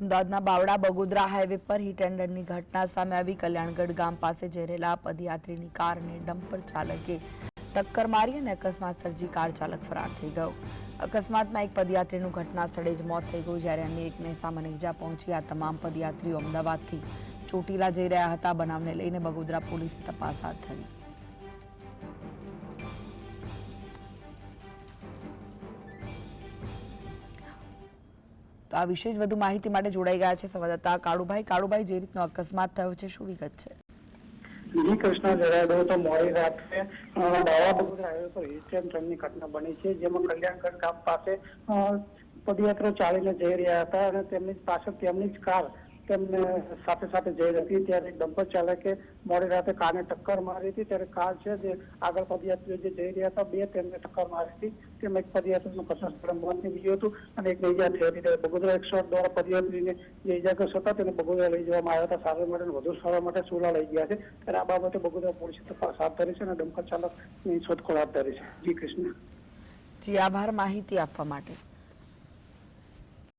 અમદાવાદના બાવડા બગોદરા હાઈવે પર hit and રનની ઘટના સામે આવી. કલ્યાણગઢ ગામ પાસે જઈ રહેલા પદયાત્રીની કારને ડમ્પર ચાલકે ટક્કર મારી અને અકસ્માત સર્જી કાર ચાલક ફરાર થઈ ગયો. અકસ્માતમાં એક પદયાત્રીનું ઘટના સ્થળે જ મોત થઈ ગયું, જ્યારે અન્ય એકને સામાન્ય ઇજા પહોંચી. આ તમામ પદયાત્રીઓ અમદાવાદથી ચોટીલા જઈ રહ્યા હતા. બનાવને લઈને બગોદરા પોલીસે તપાસ હાથ ધરી. તો આ વિશે જ વધુ માહિતી માટે જોડાઈ ગયા છે સંવાદદાતા કાળુભાઈ. કાળુભાઈ જે રીતનો અકસ્માત થયો છે શું વિગત છે? જી કૃષ્ણ મોડી રાત્રે ઘટના બની છે જેમાં કલ્યાણગઢ ગામ પાસે અ, ચાલીને જઈ રહ્યા હતા અને તેમની પાછળ તેમની જ કાર તેમને સાથે સાથે જઈ રહી હતી. ત્યારે ડમ્પર ચાલકે મોડી રાતે કારને ટક્કર મારી હતી. ત્યારે કાર છે જે આગળ પદયાત્રીઓ જે જઈ રહ્યા હતા, બે તેમને ટક્કર મારી હતી. તેમાં એક પદયાત્રીનું ઘટના સ્થળે મોત નીકળ્યું હતું અને એકને ઈજા થઈ હતી. ત્યારે બગોદરા એકસો આઠ દ્વારા પદયાત્રીને જે ઈજાગ્રસ્ત હતા, તેને બગોદરા લઈ જવામાં આવ્યા હતા. સારવાર માટે વધુ સારવાર માટે સુલા લઈ ગયા છે. ત્યારે આ બાબતે બગોદરા પોલીસે તપાસ હાથ ધરી છે અને ડમ્પર ચાલકની શોધખોળ હાથ ધરી છે. જી કૃષ્ણ. જી, આભાર માહિતી આપવા માટે.